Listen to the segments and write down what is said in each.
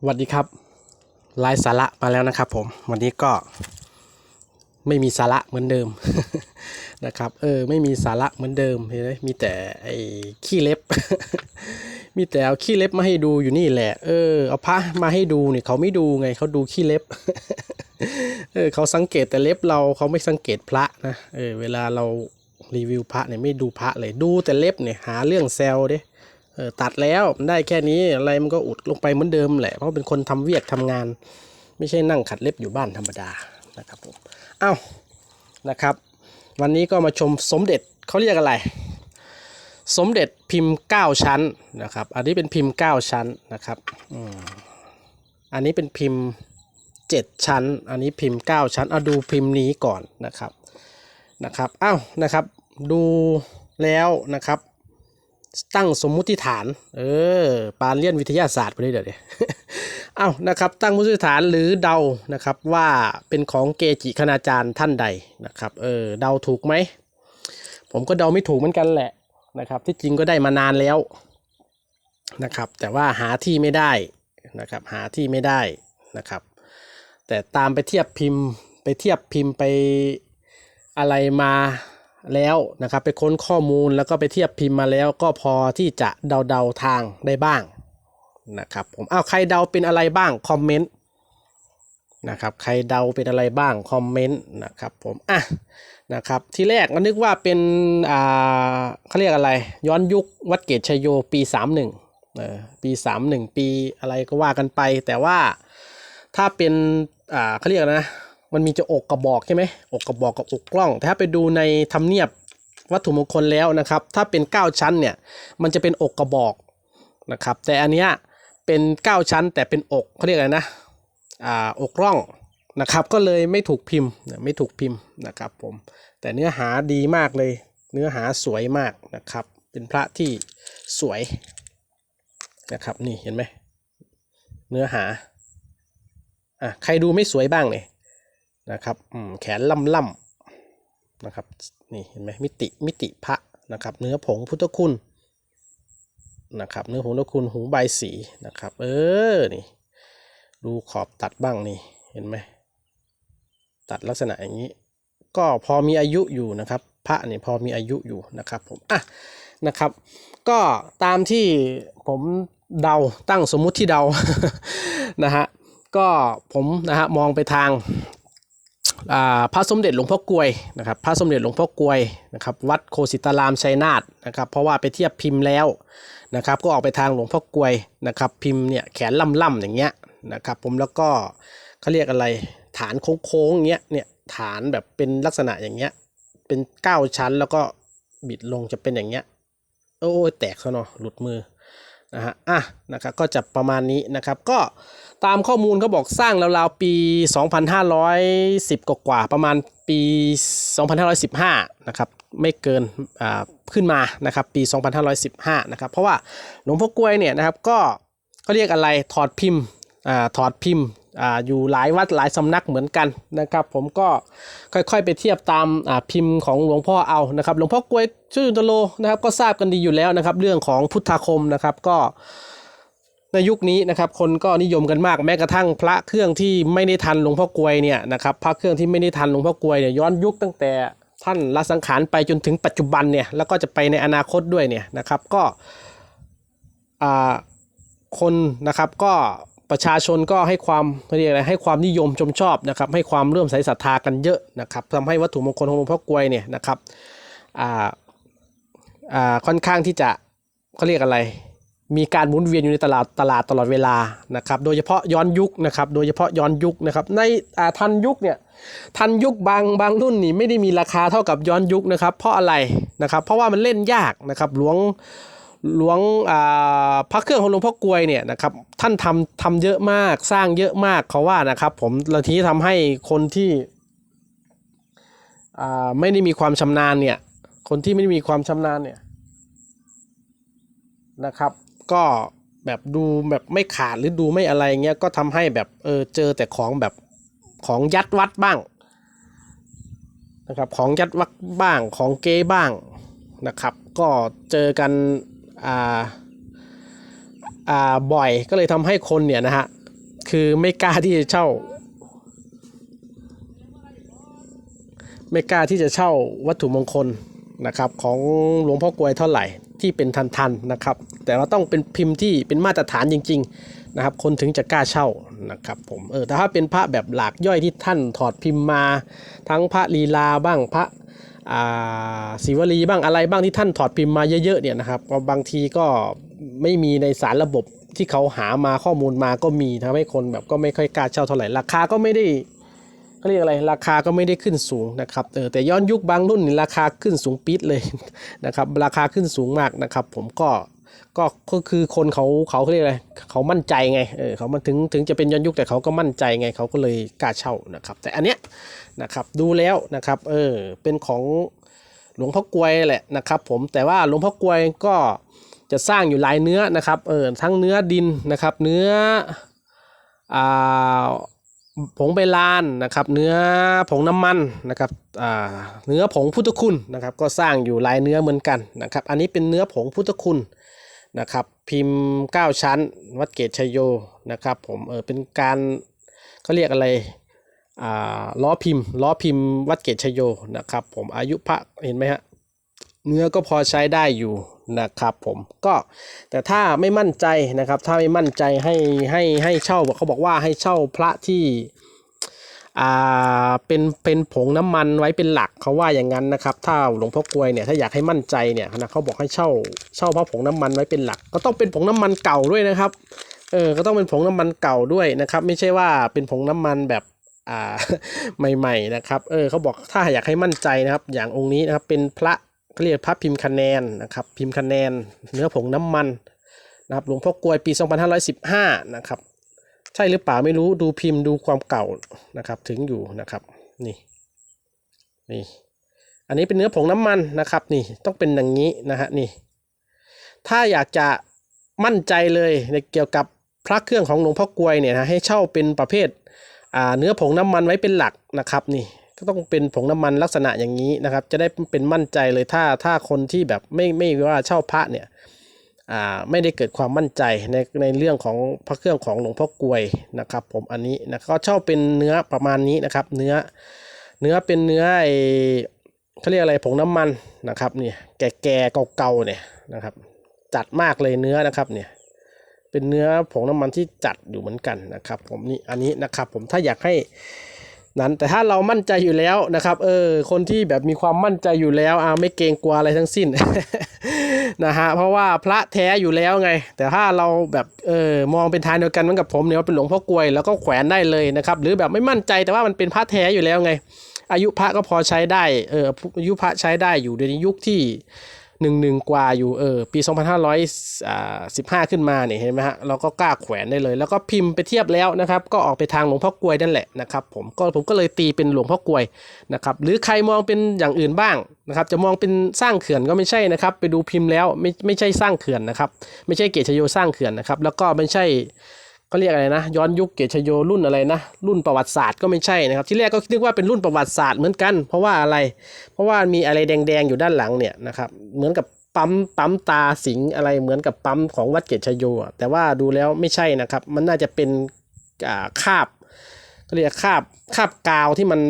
สวัสดีครับไลฟ์สาระมาแล้วนะครับผม วันนี้ก็ไม่มีสาระเหมือนเดิมนะครับ เออ ไม่มีสาระเหมือนเดิมเห็นไหมมีแต่ไอ้ขี้เล็บ มีแต่เอาขี้เล็บมาให้ดูอยู่นี่แหละ เออ เอาพระมาให้ดูเนี่ยเขาไม่ดูไงเขาดูขี้เล็บ เออเขาสังเกตแต่เล็บเราเขาไม่สังเกตพระนะ เออ เวลาเรารีวิวพระเนี่ยไม่ดูพระเลย ดูแต่เล็บเนี่ยหาเรื่องแซวเด้ ตัดแล้วมันได้แค่นี้อะไรมันก็อุดลงไปเหมือนเดิมแหละเพราะเป็นคนทำเวียกทำงาน ไม่ใช่นั่งขัดเล็บอยู่บ้านธรรมดานะครับผมเอ้านะครับ วันนี้ก็มาชมสมเด็จเขาเรียกอะไร สมเด็จพิมพ์ 9 ชั้นนะครับ อันนี้เป็นพิมพ์ 9 ชั้นนะครับอันนี้เป็นพิมพ์ 7 ชั้น อันนี้พิมพ์ 9 ชั้นเอาดูพิมพ์นี้ก่อนนะครับนะครับเอ้านะครับ ดูแล้วนะครับ ตั้งสมมุติฐาน เออ ปานเลียนวิทยาศาสตร์ไปเลยเดี๋ยวนี้เอานะครับ ตั้งสมมุติฐานหรือเดานะครับว่าเป็นของเกจิคณาจารย์ท่านใดนะครับ เออ เดาถูกไหม ผมก็เดาไม่ถูกเหมือนกันแหละนะครับ ที่จริงก็ได้มานานแล้วนะครับ แต่ว่าหาที่ไม่ได้นะครับ หาที่ไม่ได้นะครับ แต่ตามไปเทียบพิมพ์ ไปเทียบพิมพ์ไปอะไรมา แล้วนะครับ ไปค้นข้อมูลแล้วก็ไปเทียบพิมพ์มาแล้วก็พอที่จะเดาเดาๆทางได้บ้างนะครับผมเอาใครเดาเป็นอะไรบ้างคอมเมนต์นะครับใครเดาเป็นอะไรบ้างคอมเมนต์นะครับผมอะนะครับที่แรกก็นึกว่าเป็นอ่าเขาเรียกอะไร ย้อนยุควัดเกตชยโยปี 31เออปี31 ปีอะไรก็ว่ากันไป แต่ว่าถ้าเป็นอ่าเขาเรียกนะ มันมีจะอกกระบอกใช่ไหมอกกระบอกกับอกกล้อง แต่ถ้าไปดูในทำเนียบวัตถุมงคลแล้วนะครับ ถ้าเป็น 9 ชั้นเนี่ย มันจะเป็นอกกระบอกนะครับ แต่อันเนี้ยเป็น 9 ชั้น แต่เป็นอกเขาเรียกอะไรนะ อ่า อกร่องนะครับ ก็เลยไม่ถูกพิมพ์ ไม่ถูกพิมพ์นะครับผม แต่เนื้อหาดีมากเลย เนื้อหาสวยมากนะครับ เป็นพระที่สวยนะครับ นี่เห็นไหม เนื้อหา อะ ใครดูไม่สวยบ้างเนี่ย นะครับแขนล่ำล่ำนะครับนี่เห็นไหมมิติมิติพระนะครับ เนื้อผงพุทธคุณนะครับ เนื้อผงพุทธคุณหูใบสีนะครับ เออนี่ดูขอบตัดบ้างนี่เห็นไหมตัดลักษณะอย่างนี้ ก็พอมีอายุอยู่นะครับ พระนี่พอมีอายุอยู่นะครับผมอะนะครับ ก็ตามที่ผมเดาตั้งสมมุติที่เดานะฮะก็ผมนะฮะมองไปทาง พระสมเด็จหลวงพ่อกลวยนะครับพระสมเด็จหลวงพ่อกลวยนะครับวัดโคสิตารามชัยนาทนะครับเพราะว่าไปเทียบพิมพ์แล้วนะครับก็ออกไปทางหลวงพ่อกลวยนะครับพิมพ์เนี่ยแขนล่ำๆอย่างเงี้ยนะครับผมแล้วก็เขาเรียกอะไรฐานโค้งๆอย่างเงี้ยเนี่ยฐานแบบเป็นลักษณะอย่างเงี้ยเป็นเก้าชั้นแล้วก็บิดลงจะเป็นอย่างเงี้ยโอ้ยแตกซะเนาะหลุดมือ นะฮะอะนะครับก็จะประมาณนี้นะครับก็ตามข้อมูลเขาบอกสร้างราวๆปี 2510 กว่าประมาณปี 2515 นะครับไม่เกินอ่าขึ้นมานะครับปี 2515 นะครับเพราะว่าหลวงพ่อกล้วยเนี่ยนะครับก็เขาเรียกอะไรถอดพิมพ์อ่าถอดพิมพ์ ออยู่หลายวัดหลายสำนักเหมือนกันนะครับ ผมก็ค่อยๆไปเทียบตามพิมพ์ของหลวงพ่อเอานะครับ หลวงพ่อกลวยชื่อตโลนะครับ ก็ทราบกันดีอยู่แล้วนะครับ เรื่องของพุทธาคมนะครับก็ในยุคนี้นะครับคนก็นิยมกันมากแม้กระทั่งพระเครื่องที่ไม่ได้ทันหลวงพ่อกลวยเนี่ยนะครับพระเครื่องที่ไม่ได้ทันหลวงพ่อกลวยเนี่ยย้อนยุคตั้งแต่ท่านละสังขารไปจนถึงปัจจุบันเนี่ยแล้วก็จะไปในอนาคตด้วยเนี่ยนะครับก็คนนะครับก็ ประชาชนก็ให้ความเรียกอะไรให้ความนิยมชมชอบนะครับ ให้ความเลื่อมใสศรัทธากันเยอะนะครับทำให้วัตถุมงคลของหลวงพ่อกลวยเนี่ยนะครับอ่าอ่าค่อนข้างที่จะเขาเรียกอะไร มีการหมุนเวียนอยู่ในตลาดตลาดตลอดเวลานะครับ โดยเฉพาะย้อนยุคนะครับ โดยเฉพาะย้อนยุคนะครับ ในอ่าทันยุคเนี่ยทันยุคบางบางรุ่นนี่ไม่ได้มีราคาเท่ากับย้อนยุคนะครับ เพราะอะไรนะครับ เพราะว่ามันเล่นยากนะครับหลวง หลวงอ่าพระเครื่องของหลวงพ่อกลวยเนี่ยนะครับท่านทำทำเยอะมากสร้างเยอะมากเขาว่านะครับ ผมแล้วทีนี้ทำให้คนที่อ่าไม่ได้มีความชำนาญเนี่ยคนที่ไม่ได้มีความชำนาญเนี่ยนะครับ ก็แบบดูแบบไม่ขาดหรือดูไม่อะไรเงี้ยก็ทำให้แบบเออเจอแต่ของแบบของยัดวัดบ้างนะครับของยัดวัดบ้างของเก๊บ้างนะครับ ก็เจอกัน อ่าอ่าบ่อยก็เลยทำให้คนเนี่ยนะฮะคือไม่กล้าที่จะเช่า ไม่กล้าที่จะเช่าวัตถุมงคลนะครับของหลวงพ่อกลวยเท่าไหร่ที่เป็นทันๆนะครับ แต่ว่าต้องเป็นพิมพ์ที่เป็นมาตรฐานจริง ๆนะครับ คนถึงจะกล้าเช่านะครับผมเออแต่ถ้าเป็นพระแบบหลากย่อยที่ท่านถอดพิมพ์มา ทั้งพระลีลาบ้างพระ ศิวลีบ้างอะไรบ้างที่ท่านถอดพิมพ์มาเยอะๆเนี่ยนะครับบางทีก็ไม่มีในสารระบบที่เขาหามาข้อมูลมาก็มีทำให้คนแบบก็ไม่ค่อยกล้าเช่าเท่าไหร่ราคาก็ไม่ได้เขาเรียกอะไรราคาก็ไม่ได้ขึ้นสูงนะครับเออแต่ย้อนยุคบางรุ่นราคาขึ้นสูงปี๊ดเลยนะครับราคาขึ้นสูงมากนะครับ ผมก็ ก็ก็คือคนเขาเขาเรียกอะไรเขามั่นใจไงเออเขามันถึงถึงจะเป็นย้อนยุคแต่เขาก็มั่นใจไงเขาก็เลยกล้าเช่านะครับ แต่อันเนี้ยนะครับดูแล้วนะครับเออเป็นของหลวงพ่อกลวยแหละนะครับ ผมแต่ว่าหลวงพ่อกลวยก็จะสร้างอยู่หลายเนื้อนะครับเออทั้งเนื้อดินนะครับ เนื้ออ่าผงใบลานนะครับ เนื้อผงน้ำมันนะครับเนื้อผงพุทธคุณนะครับ ก็สร้างอยู่ลายเนื้อเหมือนกันนะครับ อันนี้เป็นเนื้อผงพุทธคุณ นะครับพิมพ์ 9 ชั้น วัดเกตชัยโยนะครับผมเออเป็นการเขาเรียกอะไรอ่าล้อพิมพ์ล้อพิมพ์วัดเกตชัยโยนะครับผมอายุพระเห็นไหมฮะเนื้อก็พอใช้ได้อยู่นะครับผมก็แต่ถ้าไม่มั่นใจนะครับถ้าไม่มั่นใจให้ให้ให้เช่าเขาบอกว่าให้เช่าพระที่ อ่าเป็นเป็นผงน้ำมันไว้เป็นหลักเขาว่าอย่างนั้นนะครับ ถ้าหลวงพ่อกลวยเนี่ยถ้าอยากให้มั่นใจเนี่ยนะเขาบอกให้เช่าเช่าพระผงน้ำมันไว้เป็นหลัก ก็ต้องเป็นผงน้ำมันเก่าด้วยนะครับเออก็ต้องเป็นผงน้ำมันเก่าด้วยนะครับ ไม่ใช่ว่าเป็นผงน้ำมันแบบอ่าใหม่ ๆนะครับ เออเขาบอกถ้าอยากให้มั่นใจนะครับ อย่างองค์นี้นะครับเป็นพระเขาเรียกพระพิมพ์คะแนนนะครับ พิมพ์คะแนน เนื้อผงน้ำมันนะครับหลวงพ่อกลวยปี 2515 นะครับ ใช่หรือเปล่าไม่รู้ดูพิมพ์ดูความเก่านะครับถึงอยู่นะครับนี่นี่อันนี้เป็นเนื้อผงน้ำมันนะครับนี่ต้องเป็นอย่างนี้นะฮะนี่ถ้าอยากจะมั่นใจเลยในเกี่ยวกับพระเครื่องของหลวงพ่อกลวยเนี่ยนะให้เช่าเป็นประเภทอ่าเนื้อผงน้ำมันไว้เป็นหลักนะครับนี่ก็ต้องเป็นผงน้ำมันลักษณะอย่างนี้นะครับ จะได้เป็นมั่นใจเลยถ้าถ้าคนที่แบบไม่ไม่ว่าเช่าพระเนี่ย ไม่ได้เกิดความมั่นใจในในเรื่องของพระเครื่องของหลวงพ่อกลวยนะครับ ผมอันนี้นะก็เช่าเป็นเนื้อประมาณนี้นะครับ เนื้อเนื้อเป็นเนื้อไอเขาเรียกอะไรผงน้ำมันนะครับเนี่ยแก่แก่ๆเก่าๆเนี่ยนะครับ จัดมากเลยเนื้อนะครับเนี่ยเป็นเนื้อผงน้ำมันที่จัดอยู่เหมือนกันนะครับ ผมนี่อันนี้นะครับ ผมถ้าอยากให้ นั้นแต่ถ้าเรามั่นใจอยู่แล้วนะครับเออคนที่แบบมีความมั่นใจอยู่แล้วอ่าไม่เกรงกลัวอะไรทั้งสิ้นนะฮะเพราะว่าพระแท้อยู่แล้วไง แต่ถ้าเราแบบเออมองเป็นทางเดียวกันเหมือนกับผมเนี่ยว่าเป็นหลวงพ่อกลวย แล้วก็แขวนได้เลยนะครับหรือแบบไม่มั่นใจแต่ว่ามันเป็นพระแท้อยู่แล้วไง อายุพระก็พอใช้ได้เอออายุพระใช้ได้อยู่ในยุคที่ หนึ่งหนึ่งกว่าอยู่เออปี 2515 ขึ้นมาเนี่ยเห็นไหมฮะเราก็กล้าแขวนได้เลย แล้วก็พิมพ์ไปเทียบแล้วนะครับ ก็ออกไปทางหลวงพ่อกลวยนั่นแหละนะครับผมก็ผมก็เลยตีเป็นหลวงพ่อกลวยนะครับหรือใครมองเป็นอย่างอื่นบ้างนะครับจะมองเป็นสร้างเขื่อนก็ไม่ใช่นะครับ ไปดูพิมพ์แล้วไม่ไม่ใช่สร้างเขื่อนนะครับ ไม่ใช่เกตชโยสร้างเขื่อนนะครับ แล้วก็ไม่ใช่ เขาเรียกอะไรนะ ย้อนยุคเกชโยรุ่นอะไรนะ รุ่นประวัติศาสตร์ก็ไม่ใช่นะครับ ที่แรกก็นึกว่าเป็นรุ่นประวัติศาสตร์เหมือนกัน เพราะว่าอะไร เพราะว่ามีอะไรแดงๆอยู่ด้านหลังเนี่ยนะครับ เหมือนกับปั๊มปั๊มตาสิงอะไรเหมือนกับปั๊มของวัดเกชโยแต่ว่าดูแล้วไม่ใช่นะครับ มันน่าจะเป็นอ่าคาบเขาเรียกคาบคาบกาวที่มัน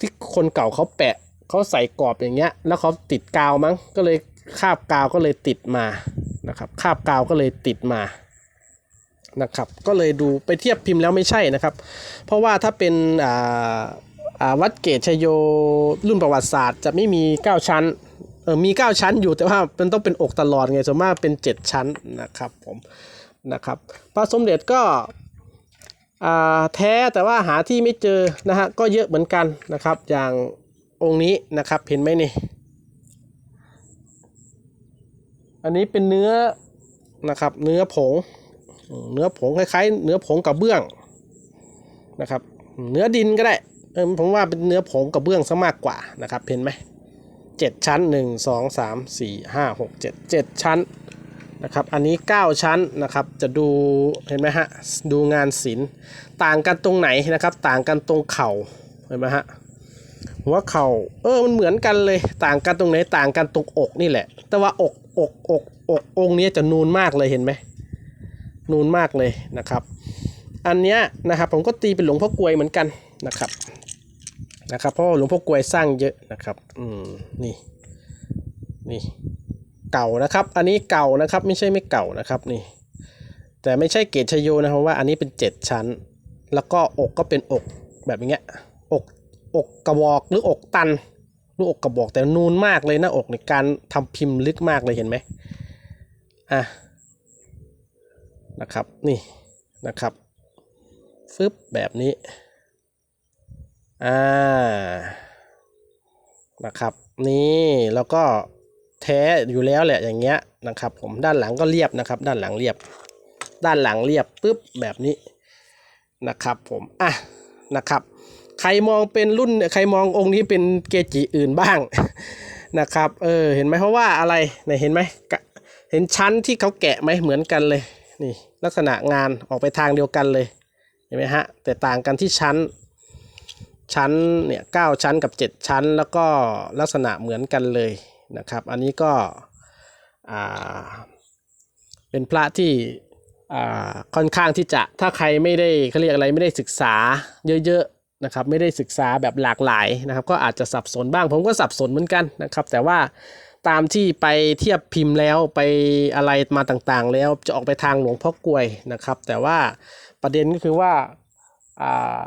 ที่คนเก่าเขาแปะเขาใส่กรอบอย่างเงี้ย แล้วเขาติดกาวมั้งก็เลยคาบกาวก็เลยติดมานะครับคาบกาวก็เลยติดมา นะครับ ก็เลยดูไปเทียบพิมพ์แล้วไม่ใช่นะครับ เพราะว่าถ้าเป็นวัดเกตชโยรุ่นประวัติศาสตร์ จะไม่มี 9 ชั้นเออมี 9 ชั้นอยู่แต่ว่ามันต้องเป็นอกตลอดไงส่วนมากเป็น 7 ชั้นนะครับผมนะครับพระสมเด็จก็แท้แต่ว่าหาที่ไม่เจอนะฮะก็เยอะเหมือนกันนะครับอย่างองค์นี้นะครับเห็นไหมนี่ อันนี้เป็นเนื้อนะครับเนื้อผง เนื้อผงคล้ายๆเนื้อผงกับเบื้องนะครับ เนื้อดินก็ได้ผมว่าเป็นเนื้อผงกับเบื้องซะมากกว่านะครับเห็นไหมเจ็ดชั้นหนึ่งสองสามสี่ห้าหกเจ็ดเจ็ดชั้นนะครับ อันนี้เก้าชั้นนะครับ จะดูเห็นไหมฮะ ดูงานศิลป์ต่างกันตรงไหนนะครับ ต่างกันตรงเข่าเห็นไหมฮะหัวเข่าเออมันเหมือนกันเลย ต่างกันตรงไหนต่างกันตรงอกนี่แหละ แต่ว่าอกอกอกอกองค์นี้จะนูนมากเลยเห็นไหม นูนมากเลยนะครับ อันเนี้ยนะครับผมก็ตีเป็นหลวงพ่อกลวยเหมือนกันนะครับนะครับ เพราะหลวงพ่อกลวยสร้างเยอะนะครับอืมนี่นี่เก่านะครับ อันนี้เก่านะครับไม่ใช่ไม่เก่านะครับนี่ แต่ไม่ใช่เกตชโยนะครับว่าอันนี้เป็นเจ็ดชั้น แล้วก็อกก็เป็นอกแบบอย่างเงี้ยอกอกกระบอกหรืออกตันหรืออกกระบอกแต่นูนมากเลยหน้าอกในการทำพิมพ์ลึกมากเลยเห็นไหมอะ นะครับ นี่นะครับฟึบแบบนี้ อ่า นะครับ นี่แล้วก็แท้อยู่แล้วแหละอย่างเงี้ยนะครับ ผมด้านหลังก็เรียบนะครับ ด้านหลังเรียบ ด้านหลังเรียบปุ๊บแบบนี้นะครับผม อะนะครับ ใครมองเป็นรุ่นใครมององค์นี้เป็นเกจิอื่นบ้างนะครับ เออเห็นไหมเพราะว่าอะไรเนี่ยเห็นไหมเห็นชั้นที่เขาแกะไหมเหมือนกันเลย นี่ลักษณะงานออกไปทางเดียวกันเลยเห็นไหมฮะแต่ต่างกันที่ชั้น ชั้นเนี่ยเก้าชั้นกับ 7 ชั้น แล้วก็ลักษณะเหมือนกันเลยนะครับ อันนี้ก็เป็นพระที่ค่อนข้างที่จะถ้าใครไม่ได้เขาเรียกอะไรไม่ได้ศึกษาเยอะๆนะครับไม่ได้ศึกษาแบบหลากหลายนะครับ ก็อาจจะสับสนบ้าง ผมก็สับสนเหมือนกันนะครับ แต่ว่า ตามที่ไปเทียบพิมพ์แล้วไปอะไรมาต่างๆ แล้วจะออกไปทางหลวงพ่อกลวยนะครับ แต่ว่าประเด็นก็คือว่าอ่า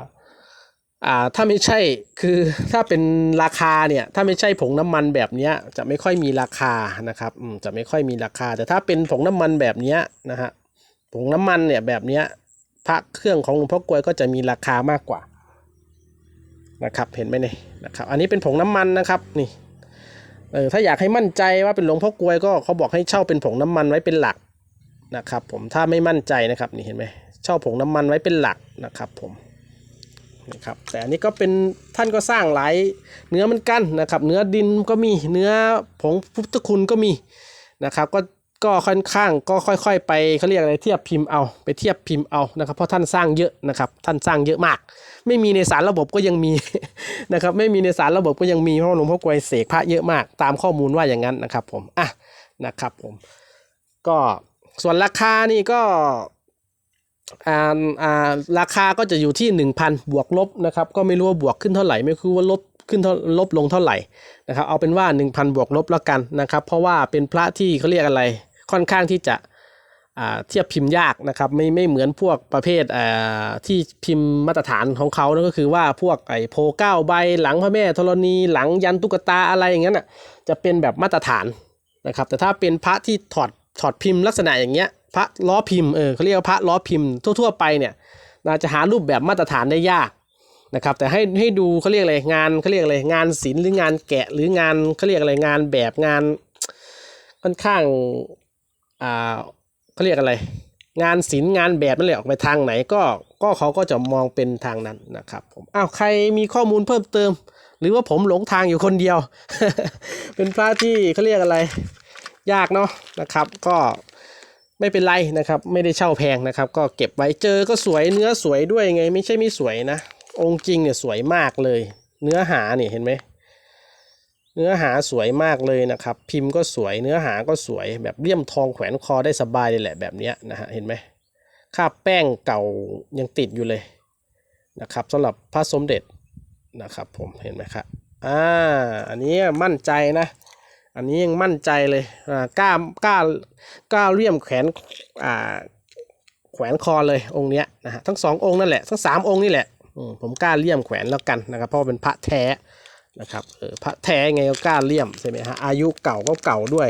อ่าถ้าไม่ใช่คือถ้าเป็นราคาเนี่ยถ้าไม่ใช่ผงน้ำมันแบบเนี้ยจะไม่ค่อยมีราคานะครับจะไม่ค่อยมีราคา แต่ถ้าเป็นผงน้ำมันแบบเนี้ยนะฮะผงน้ำมันเนี่ยแบบเนี้ยพระเครื่องของหลวงพ่อกลวยก็จะมีราคามากกว่านะครับเห็นไหมเนี่ยนะครับอันนี้เป็นผงน้ำมันนะครับนี่ เออถ้าอยากให้มั่นใจว่าเป็นหลวงพ่อกลวยก็เขาบอกให้เช่าเป็นผงน้ำมันไว้เป็นหลักนะครับ ผมถ้าไม่มั่นใจนะครับนี่เห็นไหมเช่าผงน้ำมันไว้เป็นหลักนะครับ ผมนะครับแต่อันนี้ก็เป็นท่านก็สร้างหลายเนื้อเหมันกันนะครับ เนื้อดินก็มีเนื้อผงพุทธคุณก็มีนะครับ ก็ ก็ค่อนข้างก็ค่อย ๆ ไปเขาเรียกอะไรเทียบพิมพ์เอาไปเทียบพิมพ์เอานะครับ เพราะท่านสร้างเยอะนะครับท่านสร้างเยอะมาก ไม่มีในสารระบบก็ยังมีนะครับไม่มีในสารระบบก็ยังมีเพราะหลวงพ่อกวยเสกพระเยอะมาก ตามข้อมูลว่าอย่างนั้นนะครับ ผมอะนะครับผมก็ส่วนราคานี่ก็อ่าอ่าราคาก็จะอยู่ที่ 1,000 บวกลบนะครับก็ไม่รู้ว่าบวกขึ้นเท่าไหร่ไม่รู้ว่าลบขึ้นลบลงเท่าไหร่นะครับเอาเป็นว่า 1,000 บวกลบแล้วกันนะครับ เพราะว่าเป็นพระที่เขาเรียกอะไร ค่อนข้างที่จะเทียบพิมพ์ยากนะครับไม่ไม่เหมือนพวกประเภทที่พิมพ์มาตรฐานของเขานั่นก็คือว่าพวกไอ้โพเก้าใบหลังพระแม่ธรณีหลังยันตุ๊กตาอะไรอย่างนั้นอะจะเป็นแบบมาตรฐานนะครับ แต่ถ้าเป็นพระที่ถอดถอดพิมพ์ลักษณะอย่างเงี้ยพระล้อพิมพ์เออเขาเรียกว่าพระล้อพิมพ์ทั่ว ๆ ไปเนี่ยน่าจะหารูปแบบมาตรฐานได้ยากนะครับแต่ให้ให้ดูเขาเรียกอะไรงานเขาเรียกอะไรงานศิลป์หรืองานแกะหรืองานเขาเรียกอะไรงานแบบงานค่อนข้าง อ่าเขาเรียกอะไร งานศิลป์งานแบบนั่นแหละออกไปทางไหนก็ก็เขาก็จะมองเป็นทางนั้นนะครับผมอ้าวใครมีข้อมูลเพิ่มเติม หรือว่าผมหลงทางอยู่คนเดียว เป็นพระที่เขาเรียกอะไร ยากเนาะนะครับ ก็ไม่เป็นไรนะครับ ไม่ได้เช่าแพงนะครับ ก็เก็บไว้เจอก็สวยเนื้อสวยด้วยไง ไม่ใช่ไม่สวยนะ องค์จริงเนี่ยสวยมากเลย เนื้อหาเนี่ยเห็นไหม เนื้อหาสวยมากเลยนะครับ พิมพ์ก็สวยเนื้อหาก็สวย แบบเลี่ยมทองแขวนคอได้สบายเลยแหละแบบนี้นะฮะเห็นไหมคาบแป้งเก่ายังติดอยู่เลยนะครับสำหรับพระสมเด็จนะครับ ผมเห็นไหมครับอ่าอันนี้มั่นใจนะ อันนี้ยังมั่นใจเลยอ่ากล้ากล้ากล้าเลี่ยมแขวนอ่าแขวนคอเลยองค์เนี้ยนะฮะทั้งสององค์นั่นแหละทั้งสามองค์นี่แหละผมกล้าเลี่ยมแขวนแล้วกันนะครับเพราะเป็นพระแท้ นะครับพระแท้ไงก็กล้าเลี่ยมใช่ไหมฮะอายุเก่าก็เก่าด้วย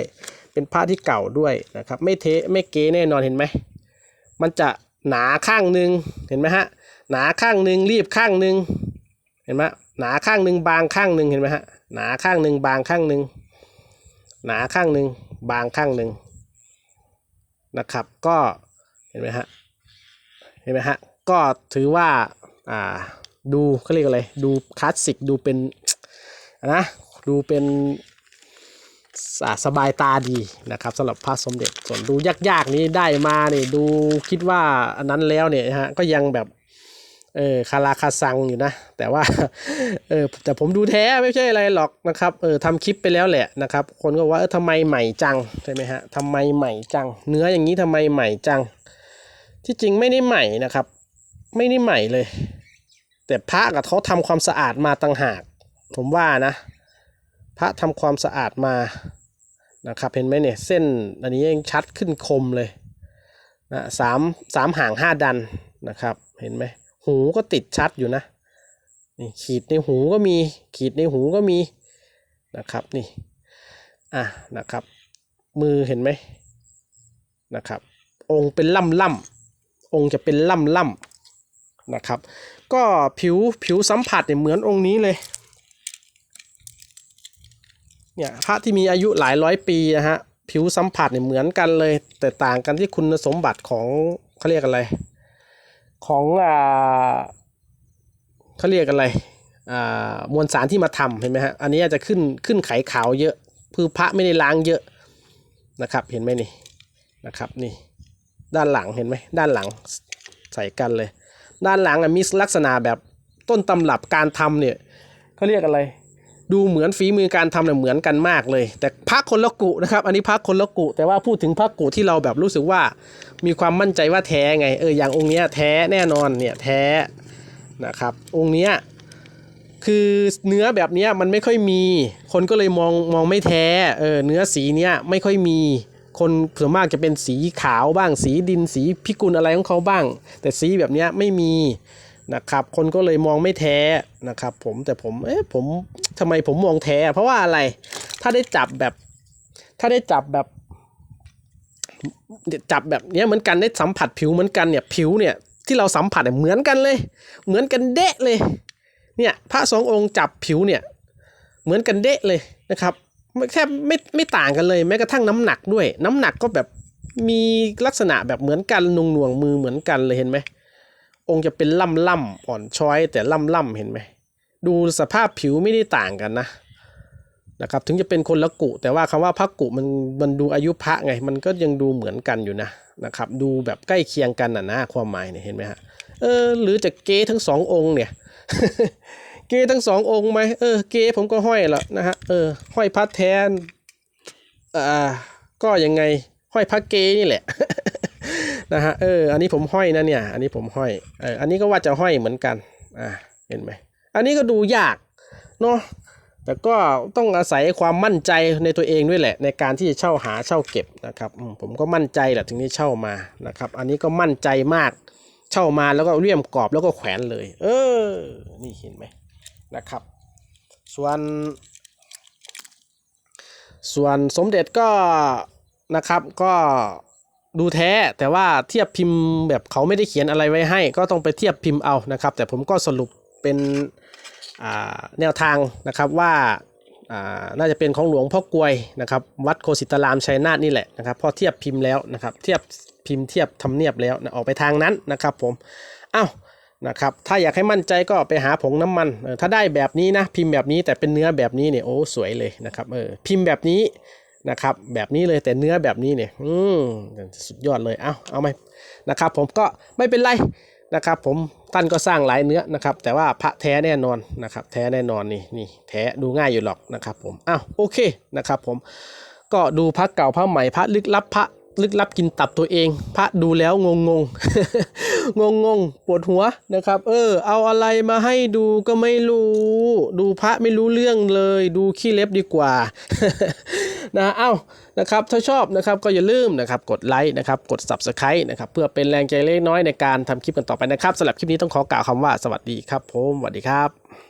เป็นพระที่เก่าด้วยนะครับไม่เทไม่เก๋แน่นอนเห็นไหมมันจะหนาข้างหนึ่งเห็นไหมฮะหนาข้างหนึ่งรีบข้างหนึ่งเห็นไหมหนาข้างหนึ่งบางข้างหนึ่งเห็นไหมฮะหนาข้างหนึ่งบางข้างหนึ่งหนาข้างหนึ่งบางข้างหนึ่งนะครับก็เห็นไหมฮะเห็นไหมฮะก็ถือว่าอ่าดูเขาเรียกอะไรดูคลาสสิกดูเป็น นะดูเป็นสบายตาดีนะครับสำหรับพระสมเด็จส่วนดูยากๆนี้ได้มาเนี่ยดูคิดว่าอันนั้นแล้วเนี่ยฮะก็ยังแบบเออคาราคาซังอยู่นะ แต่ว่าเออแต่ผมดูแท้ไม่ใช่อะไรหรอกนะครับเออทำคลิปไปแล้วแหละนะครับ คนก็ว่าเออทำไมใหม่จังใช่ไหมฮะทำไมใหม่จัง เนื้ออย่างนี้ทำไมใหม่จัง ที่จริงไม่ได้ใหม่นะครับ ไม่ได้ใหม่เลย แต่พระกับเขาทำความสะอาดมาต่างหาก ผมว่านะ พระทำความสะอาดมานะครับเห็นไหมเนี่ยเส้นอันนี้ยังชัดขึ้นคมเลยนะสามสามห่างห้าดันนะครับ เห็นไหมหูก็ติดชัดอยู่นะนี่ขีดในหูก็มีขีดในหูก็มีนะครับนี่อะนะครับ มือเห็นไหมนะครับ องค์เป็นล่ำล่ำองค์จะเป็นล่ำล่ำนะครับ ก็ผิวผิวสัมผัสเนี่ยเหมือนองค์นี้เลย เนี่ยพระที่มีอายุหลายร้อยปีนะฮะผิวสัมผัสเนี่ยเหมือนกันเลย แต่ต่างกันที่คุณสมบัติของเขาเรียกอะไร ของอ่าเขาเรียกอะไรอ่ามวลสารที่มาทำเห็นไหมฮะอันนี้อาจจะขึ้นขึ้นไขขาวเยอะคือพระไม่ได้ล้างเยอะนะครับ เห็นไหมนี่นะครับนี่ด้านหลังเห็นไหมด้านหลังใส่กันเลย ด้านหลังอะมีลักษณะแบบต้นตำรับการทำเนี่ยเขาเรียกอะไร ดูเหมือนฝีมือการทำเนี่ยเหมือนกันมากเลย แต่พระคนละกุนะครับ อันนี้พระคนละกุ แต่ว่าพูดถึงพระกุที่เราแบบรู้สึกว่า มีความมั่นใจว่าแท้ไง เอออย่างองค์เนี้ยแท้แน่นอนเนี่ยแท้นะครับ องค์เนี้ยคือเนื้อแบบเนี้ยมันไม่ค่อยมี คนก็เลยมองมองไม่แท้ เออเนื้อสีเนี้ยไม่ค่อยมี คนส่วนมากจะเป็นสีขาวบ้าง สีดินสีพิกุลอะไรของเขาบ้าง แต่สีแบบเนี้ยไม่มี นะครับ คนก็เลยมองไม่แท้นะครับ ผมแต่ผมเอ๊ะผมทำไมผมมองแท้ เพราะว่าอะไร ถ้าได้จับแบบ ถ้าได้จับแบบ จับแบบเนี้ยเหมือนกันได้สัมผัสผิวเหมือนกันเนี่ยผิวเนี่ยที่เราสัมผัสเนี่ยเหมือนกันเลย เหมือนกันเดะเลย เนี่ยพระสององค์จับผิวเนี่ยเหมือนกันเดะเลยนะครับไม่แทบไม่ไม่ต่างกันเลยแม้กระทั่งน้ำหนักด้วย น้ำหนักก็แบบมีลักษณะแบบเหมือนกันนงหน่วงมือเหมือนกันเลยเห็นไหม องค์จะเป็นล่ำล่ำอ่อนช้อยแต่ล่ำล่ำเห็นไหม ดูสภาพผิวไม่ได้ต่างกันนะนะครับถึงจะเป็นคนละกุ แต่ว่าคำว่าพระกุมันมันดูอายุพระไง มันก็ยังดูเหมือนกันอยู่นะนะครับ ดูแบบใกล้เคียงกันน่ะนะความหมายเนี่ยเห็นไหมฮะเออหรือจะเกทั้งสององค์เนี่ย เกทั้งสององค์ไหมเออเกผมก็ห้อยละนะฮะเออห้อยพระแทนอ่าก็ยังไงห้อยพระเกนี่แหละ นะฮะเอออันนี้ผมห้อยนะเนี่ย อันนี้ผมห้อยเอออันนี้ก็ว่าจะห้อยเหมือนกันอ่าเห็นไหมอันนี้ก็ดูยากเนาะแต่ก็ต้องอาศัยความมั่นใจในตัวเองด้วยแหละ ในการที่จะเช่าหาเช่าเก็บนะครับผมก็มั่นใจแหละถึงได้เช่ามานะครับ อันนี้ก็มั่นใจมากเช่ามาแล้วก็เลี่ยมกรอบแล้วก็แขวนเลย เออ นี่เห็นไหมนะครับ ส่วน ส่วนสมเด็จก็นะครับก็ ดูแท้แต่ว่าเทียบพิมพ์แบบเขาไม่ได้เขียนอะไรไว้ให้ ก็ต้องไปเทียบพิมพ์เอานะครับ แต่ผมก็สรุปเป็นแนวทางนะครับว่าน่าจะเป็นของหลวงพ่อกลวยนะครับวัดโคสิตารามชัยนาทนี่แหละนะครับพอเทียบพิมพ์แล้วนะครับ เทียบพิมพ์เทียบทำเนียบแล้วนะออกไปทางนั้นนะครับ ผมเอ้านะครับถ้าอยากให้มั่นใจก็ไปหาผงน้ำมันถ้าได้แบบนี้นะพิมพ์แบบนี้แต่เป็นเนื้อแบบนี้เนี่ยโอ้สวยเลยนะครับเออพิมพ์แบบนี้ นะครับแบบนี้เลยแต่เนื้อแบบนี้เนี่ยอืมสุดยอดเลยเอาเอาไหมนะครับผมก็ไม่เป็นไรนะครับผมท่านก็สร้างหลายเนื้อนะครับ แต่ว่าพระแท้แน่นอนนะครับ แท้แน่นอนนี่นี่แท้ดูง่ายอยู่หรอกนะครับผมอ้าวโอเคนะครับผมก็ดูพระเก่าพระใหม่พระลึกลับพระลึกลับกินตับตัวเอง พระดูแล้วงงง งงงงปวดหัวนะครับ เออ เอาอะไรมาให้ดูก็ไม่รู้ ดูพระไม่รู้เรื่องเลย ดูขี้เล็บดีกว่านะเอ้านะครับถ้าชอบนะครับก็อย่าลืมนะครับกดไลค์นะครับกด subscribe นะครับเพื่อเป็นแรงใจเล็กน้อยในการทำคลิปกันต่อไปนะครับสำหรับคลิปนี้ต้องขอกล่าวคำว่าสวัสดีครับผมสวัสดีครับ